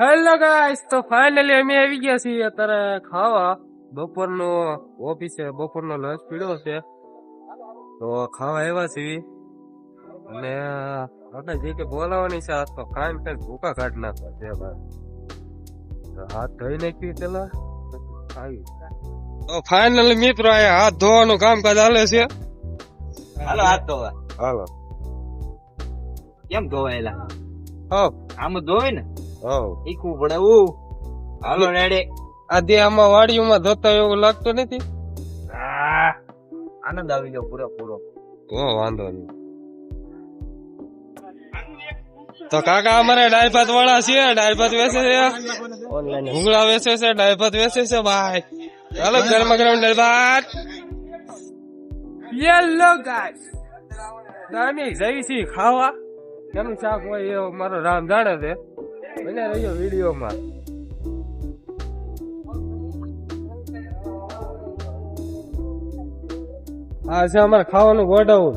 Hello guys તો finally અમે આવી ગયા છીએ. અત્યારે ખાવા. બપોરનો ઓફિસે બપોરનો લંચ પીડ્યો છે. તો ખાવા આવ્યા છીએ. અને આપણે જે કે બોલાવવાની છે હાથ તો કાંઈ કઈ ભૂકા કાઢ નાખવા છે ભાઈ. હાથ ધોઈ નાખ્યું પેલા. આવી. તો ફાઇનલી મિત્રો અહીંયા હાથ ધોવાનું કામકાજ ચાલે છે. હાલો હાથ ધોવા. હાલો. કેમ ધોવાયેલા? હો આમ ધોવે ને? હો પડે ઉ હાલો રેડે આજે આમાં વાડીઓમાં ધોતા એવું લાગતું નથી? આનંદ આવી ગયો પૂરો પૂરો. તો વાંધો નહીં. તો કાકા અમારે ડાળ ભાત વાળા છે ડાયપત વેચે છે. ઓનલાઈન ભૂંગળા વેચે છે ડાળ ભાત વેચે છે ભાઈ. ચાલો ગરમ ગરમ ડાળ યેલો ગાઈસ નાની જઈ છી ખાવા. કેમ શાક હોય એ મારો રામ જાણે છે. બને રહ્યો વિડીયોમાં આ છે અમારે ખાવાનું ગોડાઉન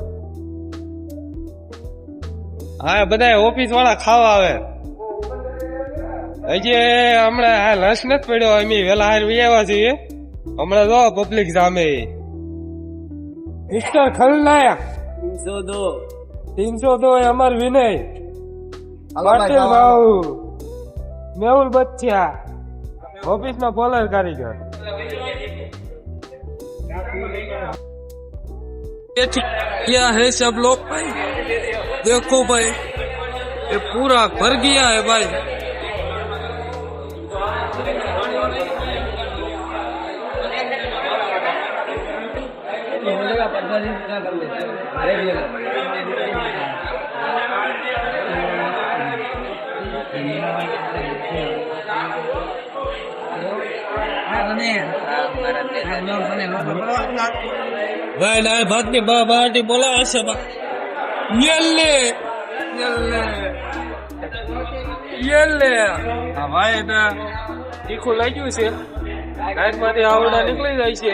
હા બધા ઓફિસ વાળા ખાવા આવે હજી હમણાં હા લંચ નથી પડ્યો અમે વેલા હાર આવ્યા છીએ હમણાં જો પબ્લિક સામે મિસ્ટર ખલનાયક તીનસો દો તીનસો દો અમાર વિનય પાટીલ ભાઉ મેહુલ બચ્ચા ઓફિસ માં પોલર કારીગર क्या है सब लोग भाई देखो भाई ये पूरा भर गया है भाई ભાઈ ના ભાતની બા બાટી બોલાવે છે બા. યેલે યેલે યેલે હા ભાઈ ના તીખું લાગ્યું છે. નાઈટમાંથી આવડા નીકળી જાય છે.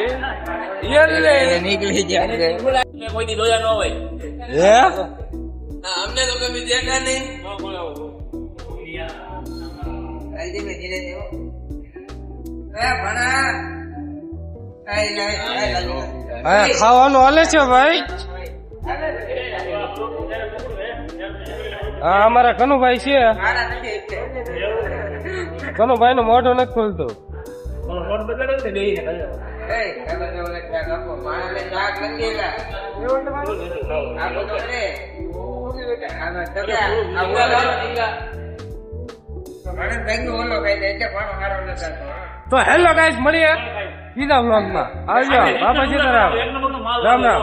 યેલે નીકળી જાય કોઈ દી લોયા ન હોય. હે? અમને તો કમી દેખા નહીં. હા ખાવાનું હાલે છે ભાઈ. હા અમારા કનુભાઈ છે. કનુભાઈ નું મોઢું નથી ખોલતું. તો હેલો ગાઈસ મળીએ બીજા વ્લોગમાં. આવજો બાપા સીતારામ રામ રામ.